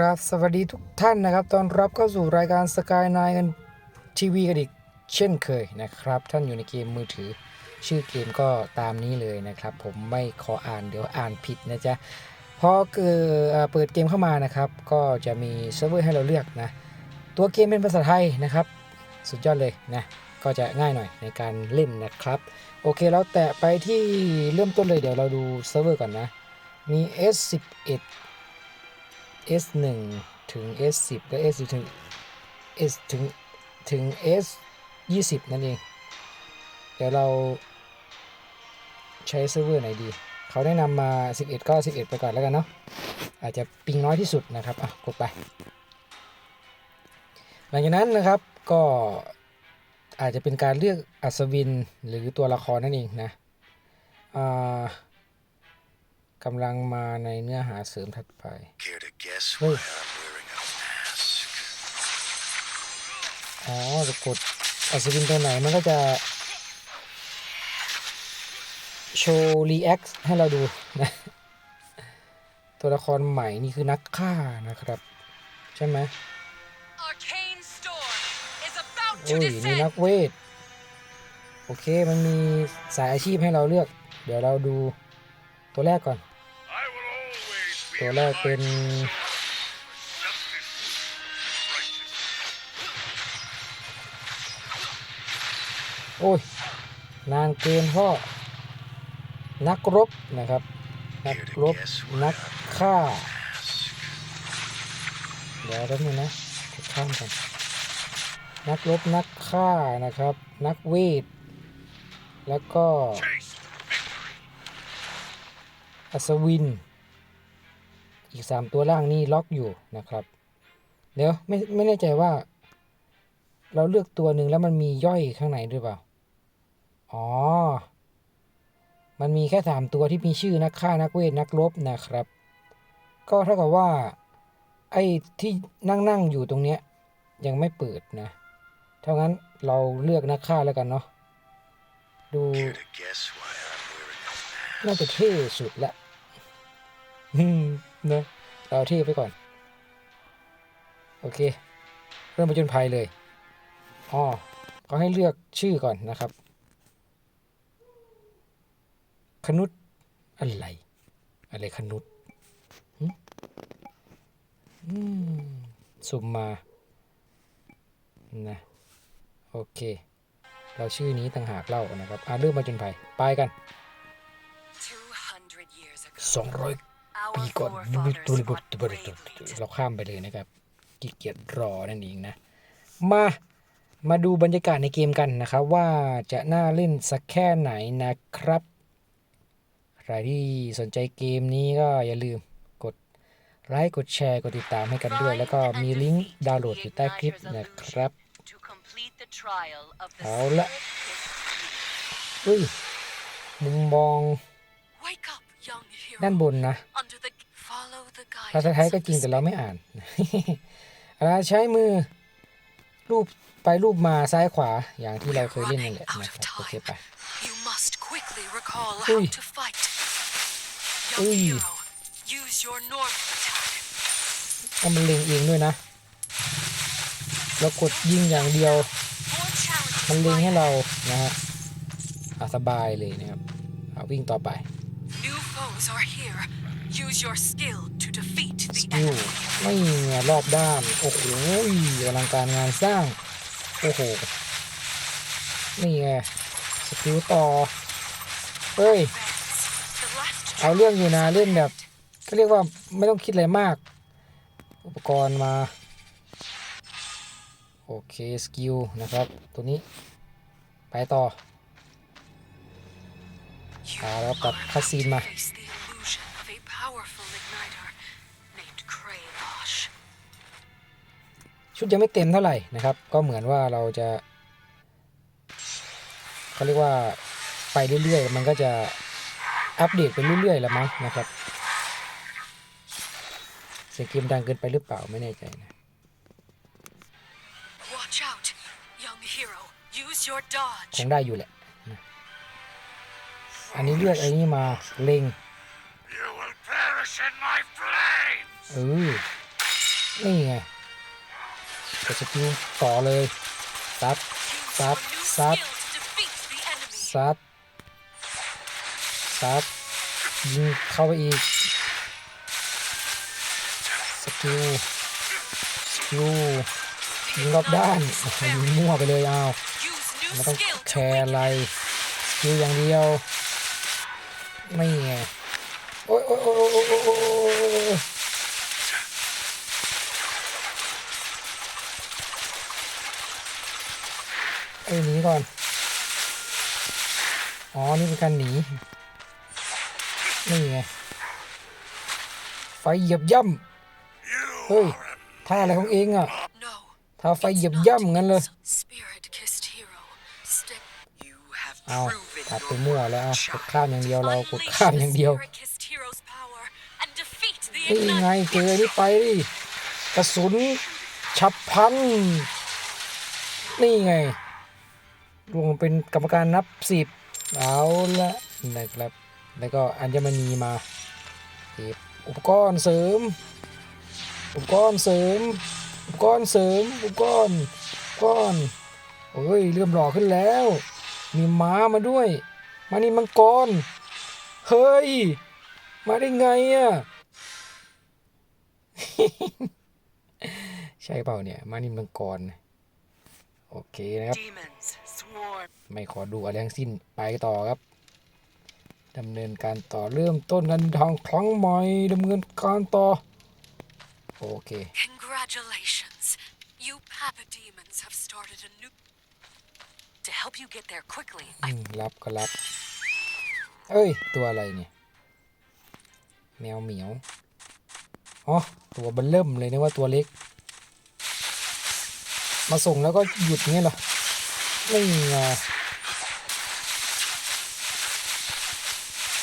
กราบสวัสดีทุกท่านนะครับ ตอนรับเข้าสู่รายการสกายนกันทีวีกันอีกเช่นเคยนะครับ ท่านอยู่ในเกมมือถือ ชื่อเกมก็ตามนี้เลยนะครับ ผมไม่ขออ่านเดี๋ยวอ่านผิดนะจ๊ะพอเกิดเอ่อเปิดเกมเข้ามานะครับ ก็จะมีเซิร์ฟเวอร์ให้เราเลือกนะ ตัวเกมเป็นภาษาไทยนะครับ สุดยอดเลยนะ ก็จะง่ายหน่อยในการเล่นนะครับ โอเคแล้วแตะไปที่เริ่มต้นเลยเดี๋ยวเราดูเซิร์ฟเวอร์ก่อนนะมี S11 S1 ถึง S10 และ S ถึง S ถึงถึง S20 นั่นเอง เดี๋ยวเราใช้เซิร์ฟเวอร์ไหนดี เขาแนะนำมา 11 ก็ 11 ไปก่อนแล้วกันเนาะ อาจจะปิงน้อยที่สุดนะครับ อะ กดไป หลังจากนั้นนะครับ ก็อาจจะเป็นการเลือกอัศวินหรือตัวละครนั่นเองนะ อ่า กำลังมาในเนื้อหาเสริมถัดไป Care to guess Hey. why I'm wearing a mask? อ๋อจะกดอัศวินตัวไหนมันก็จะ โชว์รีแอคให้เราดูนะ ตัวละครใหม่นี่คือนักฆ่านะครับ ใช่ไหม Arcane storm is about โอ้ to ยนี่นั descend. กเวท โอเค มันมีสายอาชีพให้เราเลือก เดี๋ยวเราดู ตัวแรกก่อน ตัวแรกเป็นโอ้ย นานเกินพ่อ นักรบนะครับ นักรบ นักฆ่า เดี๋ยวแป๊บนึงนะกข้ามกันนักรบ นักฆ่านะครับ นักเวท แล้วก็ อัศวิน อีกสามตัวล่างนี่ล็อกอยู่นะครับ เดี๋ยวไม่ไม่แน่ใจว่า เราเลือกตัวหนึ่งแล้วมันมีย่อยข้างในหรือเปล่า อ๋อ มันมีแค่สามตัวที่มีชื่อนักฆ่านักเวทนักรบนะครับ ก็เท่ากับว่าไอ้ที่นั่งนั่งอยู่ตรงเนี้ยยังไม่เปิดนะ เท่างั้นเราเลือกนักฆ่าแล้วกันเนาะดู care to guess why I'm wearing a mask? น่าจะเท่สุดละ อืมเนอะเราเท่ไปก่อน โอเค เริ่มประจนภัยเลยอ๋อเขาให้เลือกชื่อก่อนนะครับ คนุษอะไร อะไรคนุษหึอืมสุ่มมานะโอเค เราชื่อนี้ต่างหากเล่านะครับอ่าเริ่มประจนภัยไปกัน200 ปีก่อน forefathers fought bravely to เราข้ามไปเลยนะครับขี้เกียจรอนั่นเองนะ มา มาดูบรรยากาศในเกมกันนะครับ ว่าจะน่าเล่นสักแค่ไหนนะครับ ใครที่สนใจเกมนี้ก็อย่าลืมกดไลค์กดแชร์กดติดตามให้กันด้วย แล้วก็มีลิงก์ดาวน์โหลดอยู่ใต้คลิปนะครับ เอาละ split-pit อุ้ยมุมมอง sea. Wake up, young ด้าน hero. บนนะ Under the follow the ภาษา guidance ไทยก็ of จริง the แต่เราไม่ spirit. อ่านเราใช้มือรูปไปรูปมาซ้ายขวาอย่างที่เราเคยเล่นนั่นแหละนะครับโอเคไป You must quickly recall Ui. how to fight. Young Ui. hero, use your normal attack. ถ้ามันเล็งเองด้วยนะเรากดยิงอย่างเดียว More challenges มันเล็ง lie ให้เรา ahead. นะฮะอะสบายเลยนะครับเอาวิ่งต่อไป New foes are here. Use your skill to defeat ส the กิล enemy. ไม่เงียรอบด้าน โอ้โหอลังการงานสร้าง โอ้โห นี่ไง สกิลต่อ เฮ้ย Advance. The last เอาเรื่องอยู่นะเล่นแบบก็เรียกว่าไม่ต้องคิดอะไรมาก อุปกรณ์มา โอเค สกิลนะครับ ตัวนี้ ไปต่อ You Ah, dapat are about kasi to ma. face the illusion of a powerful igniter named Kraylosh. ชุดยังไม่เต็มเท่าไหร่นะครับ ก็เหมือนว่าเราจะเขาเรียกว่าไปเรื่อยๆ มันก็จะอัปเดตไปเรื่อยๆแหละมั้งนะครับเสียงเกมดังเกินไปหรือเปล่าไม่แน่ใจนะ Watch out, young hero. Use your ค dodge. งได้อยู่แหละนะ อันนี้เลือกไอ้นี่มาเล็ง You will perish in my flames! เออนี่ไงกดสกิลต่อเลยซัด Use Sap, your new sap. skill to defeat the enemy. ซัดซัดยิงเข้าไปอีกสกิลสกิลยิงรอบด้านโอ้โหยิงมั่วไปเลยอ้าว Use new ไม่ต้อง skill แค to ร์ weaken อะไร enemy. สกิลอย่างเดียว ไม่ไงโอ้ยโอ้ยโอ้ยโอ้ยโอ้ยโอ้โอ้ยเอ้ยหนีก่อน อ๋อ นี่เป็นการหนี นี่ไง ไฟเหยียบย่ำเฮ้ย ท่าอะไรของเองอะท่าไฟเหยียบย่ำงั้นเลย เอา ตัดไป your มั่วแล้วเอากด child. ข้ามอย่างเดียวเรากด Unleash ข้าม the อย่างเดียว Spirit kissed hero's power and defeat the นี่ไง Ignite เจอนี่ไปดิกระสุนฉับพลันนี่ไงรวมเป็นกรรมการนับสิบเอาละนะครับ แล้วก็อัญมณีมาเก็บอุปกรณ์เสริม อุปกรณ์เสริม อุปกรณ์เสริม อุปกรณ์อุปกรณ์โอ้ยเริ่มหล่อขึ้นแล้ว มีม้ามาด้วย มานี่มังกร เฮ้ย มาได้ไงอะ ใช่เปล่าเนี่ย มานิมมังกร โอเคนะครับ Demons swarm. ไม่ขอดูอะไรทั้งสิ้น ไปต่อครับดำเนินการต่อเริ่มต้นกันทางครั้งใหม่ดำเนินการต่อ โอเค Congratulations. You Papa demons have started a new. To help you get there quickly, อืมรับก็รับ เอ้ย ตัวอะไรเนี่ย แมวเหมียว อ๋อ ตัวเบันเริ่มเลยนึกว่าตัวเล็ก มาส่งแล้วก็หยุดเงี้ยเหรอ ไม่ไง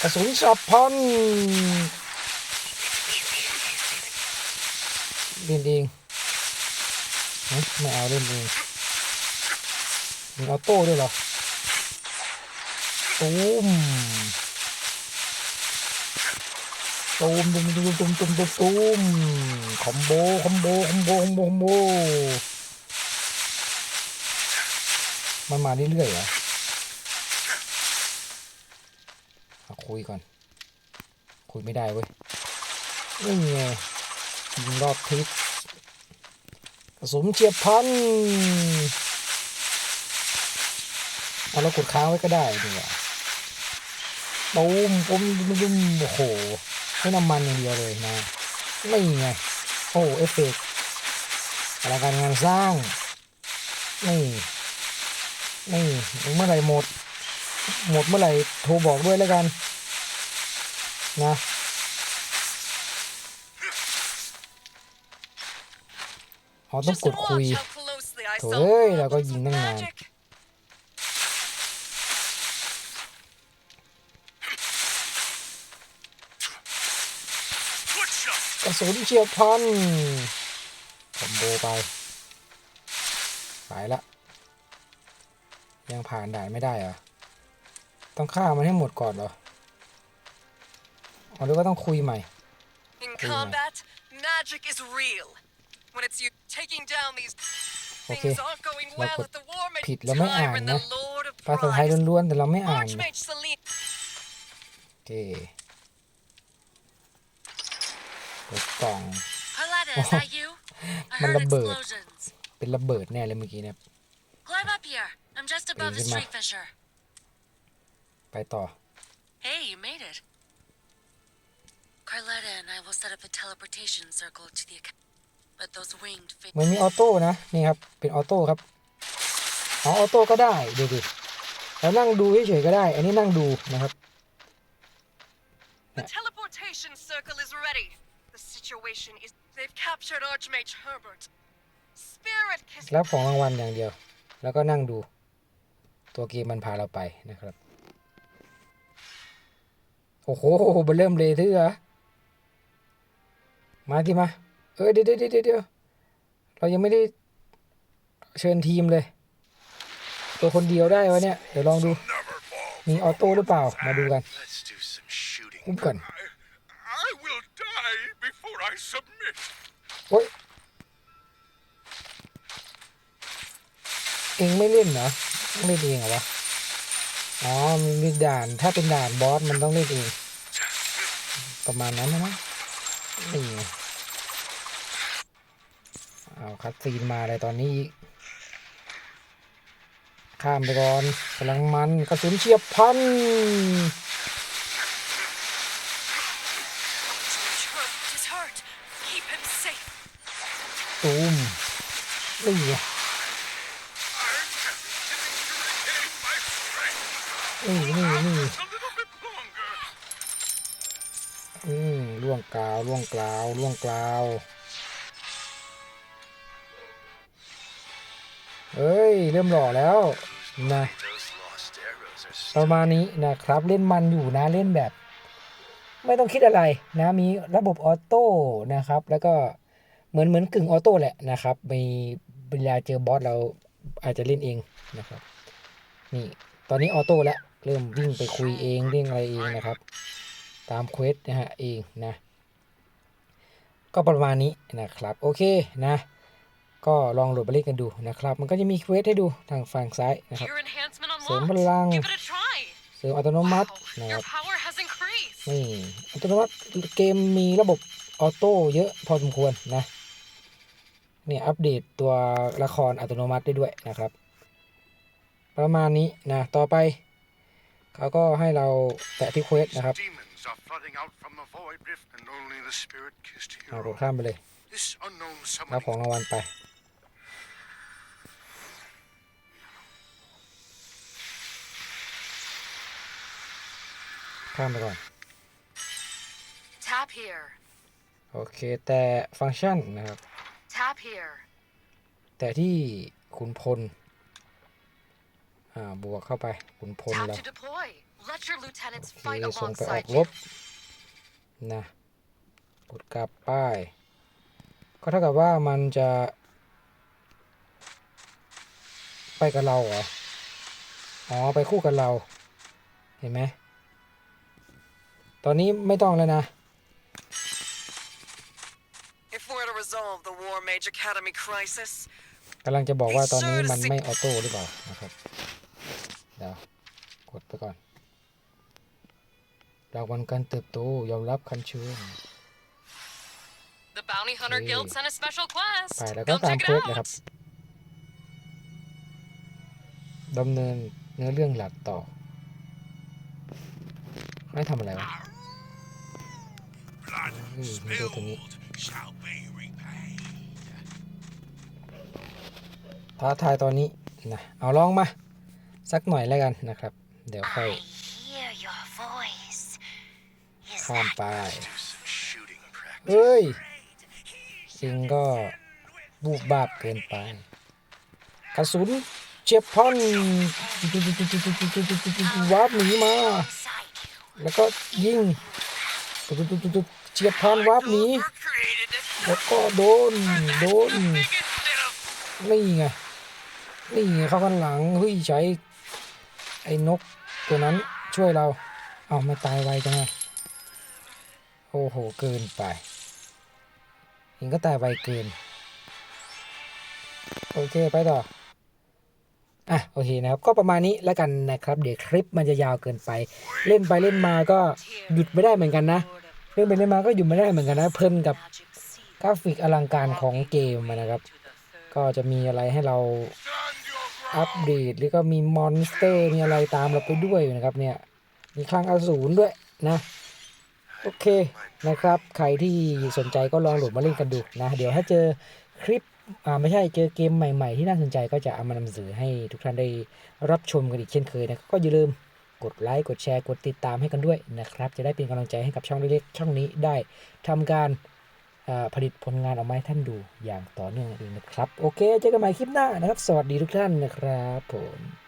กระสุนฉับพลันเล่นเองเฮ้ยไม่เอาเล่นเอง มีออโต้ด้วยเหรอตูมตูมตูมตูมตูมตูมตูมตูมคอมโบคอมโบคอมโบคอมโบคอมโบมันมาเรื่อยๆเหรอเอคุยก่อน คุยไม่ได้เว้ยนี่ไงยิงรอบทิศสุนเฉียบพัน เอาเรากดค้างไว้ก็ได้ดีกว่าตูมปุ้มปุ้มปุ้มโอ้โหให้น้ำมันอย่างเดียวเลยนะไม่ไงโอ้เอฟเฟกต์อลังการงานสร้างนี่นี่เมื่อไหร่หมด หมดเมื่อไหร่โทรบอกด้วยแล้วกัน นะอ๋อต้อง just กดคุย watch how closely I โถ saw เอ้ย the เราก็ rebels ยิง with ตั้งนาน magic. กระสุนเฉียบพลันคอมโบไปไปละ ยังผ่านด่านไม่ได้เหรอ ต้องฆ่ามันให้หมดก่อนเหรออ๋อหรือว่าต้องคุยใหม่ In Cool, man. combat, magic is real. When it's you taking down these โอเค things aren't going เรา well กด at the war ผิดแล้วไม่อ่าน Tyron, นะ the Lord of ภาษาไทย Prize. ล้วนๆแต่เราไม่อ่านนะ Archmage Celine. โอเค กดกล่อง Pauletta, Oh. is that you? I มัน heard ระเบิด explosions. เป็นระเบิดแน่เลยเมื่อกี้เนี่ย Climb up here. I'm just above the Easy, ma. street fissure. ไปต่อ Hey, you made it. Carletta and I will set up a teleportation circle to the account. But those winged เหมัน figures. มีออโต้นะนี่ครับเป็นออโต้ครับอ๋อออโต้ก็ได้ดูดิเรานั่งดูเฉยๆก็ได้ อันนี้นั่งดูนะครับ The teleportation circle is ready. The situation is they've captured Archmage Herbert. Spirit kiss รับของรางวัลอย่างเดียว แล้วก็นั่งดู ตัวเกมมันพาเราไปนะครับ โอ้โหเบอร์เริ่มเลยเถือมาที่มา เออเดี๋ยวเดี๋ยวเดี๋ยวเดี๋ยวเรายังไม่ได้เชิญทีมเลย ตัวคนเดียวได้วะเนี่ย เดี๋ยวลองดู Never fall. มีออโต้หรือเปล่า มาดูกัน Let's do some shooting. คุ้มก่อน I submit. โอ๊ยเองไม่เล่นเหรอต้องเล่นเองเหรอวะ อ๋อมีด่านถ้าเป็นด่านบอสมันต้องเล่นเอง ประมาณนั้นนะนี่เอาคัดซีนมาเลยตอนนี้ ข้ามไปก่อนกำลังมันกระสุนเฉียบพัน ตูมนี่ไงนี่นี่นี่อืมล่วงกลาวล่วงกลาวล่วงกลาวเอ้ย เริ่มหล่อแล้วนะประมาณนี้นะครับเล่นมันอยู่นะเล่นแบบ ไม่ต้องคิดอะไรนะมีระบบออโต้นะครับ แล้วก็ เหมือนเหมือนกึ่งออโต้แหละนะครับมีเวลาเจอบอสเราอาจจะเล่นเองนะครับ นี่ตอนนี้ออโต้แล้วเริ่มวิ่งไปคุยเองเร่งอะไรเองนะครับ ตามเควสนะฮะเองนะ ก็ประมาณนี้นะครับ โอเคนะ ก็ลองโหลดไปเล่นกันดูนะครับ มันก็จะมีเควสให้ดูทางฝั่งซ้ายนะครับ Gear enhancement เสริม unlocked. พลัง Give it a try. เสริมอัตโนมัติ Wow, นะครับ your power has increased. นี่อัตโนมัติเกมมีระบบออโต้เยอะพอสมควรนะ เนี่ยอัปเดตตัวละครอัตโนมัติได้ด้วยนะครับ ประมาณนี้นะต่อไป เขาก็ให้เราแตะที่เควสนะครับ demons are flooding out from the void rift, and only the spirit kissed เอาก hero. ดข้ามไปเลย This unknown รับของ summoning รางวัลไปข้ามไปก่อน Tap here. โอเคแต่ฟังก์ชันนะครับ Tap here. แต่ที่ขุนพล อ่า บวกเข้าไปขุนพล Tap เรา to deploy. Let your lieutenants โอเค fight ส่งไปออก alongside ร you. บนะ กดกลับป้าย ก็เท่ากับว่ามันจะ ไปกับเราเหรอ อ๋อ ไปคู่กับเรา เห็นไหม ตอนนี้ไม่ต้องแล้วนะ the War Mage Academy crisis, กำลังจะบอกว่าตอนนี้มันไม่ออโต้หรือเปล่านะครับเดี๋ยวกดไปก่อนรางวัลการเติบโตยอมรับคันเชิญ The Bounty Hunter Okay. Guild sent a special quest. ไปแล้วก็ Go ตาม check เควส it นะครับ out. ดำเนินเนื้อเรื่องหลักต่อ ไม่ทำอะไรวะ blood เฮ้ยไม่ดูตรงนี้ ท้าทายตอนนี้นะเอาลองมา สักหน่อยแล้วกันนะครับ เดี๋ยวค่อยข้ามไปเฮ้ยจริงก็บูบบาบเกินไป กระสุนเฉียบพลันวาร์ปหนีมา แล้วก็ยิงเฉียบพลันวาร์ปหนีแล้วก็โดน โดน นี่ไง นี่เข้ากันหลังเฮ้ยใช้ไอ้นกตัวนั้นช่วยเรา เอาม่ตายไวจังอะโอ้โห เกินไปเองก็ตายไวเกิน โอเค ไปต่อ อะ โอเคนะครับ ก็ประมาณนี้แล้วกันนะครับ เดี๋ยวคลิปมันจะยาวเกินไป เล่นไปเล่นมาก็หยุดไม่ได้เหมือนกันนะ เล่นไปเล่นมาก็หยุดไม่ได้เหมือนกันนะ เพลินกับกราฟิกอลังการของเกมนะครับ ก็จะมีอะไรให้เรา อัปเดตแล้วก็มีมอนสเตอร์มีอะไรตามเราไปด้วยนะครับเนี่ยมีคลังอสูรด้วยนะโอเคนะครับ ใครที่สนใจก็ลองโหลดมาเล่นกันดูนะ เดี๋ยวถ้าเจอคลิปอ่าไม่ใช่เจอเกมใหม่ ๆ ที่น่าสนใจก็จะเอามานำเสนอให้ทุกท่านได้รับชมกันอีกเช่นเคยนะก็อย่าลืมกดไลค์กดแชร์กดติดตามให้กันด้วยนะครับ จะได้เป็นกำลังใจให้กับช่องเล็กๆช่องนี้ได้ทำการ ผลิตผลงานออกมาให้ท่านดูอย่างต่อเนื่องอีกนะครับ โอเค เจอกันใหม่คลิปหน้านะครับ สวัสดีทุกท่านนะครับผม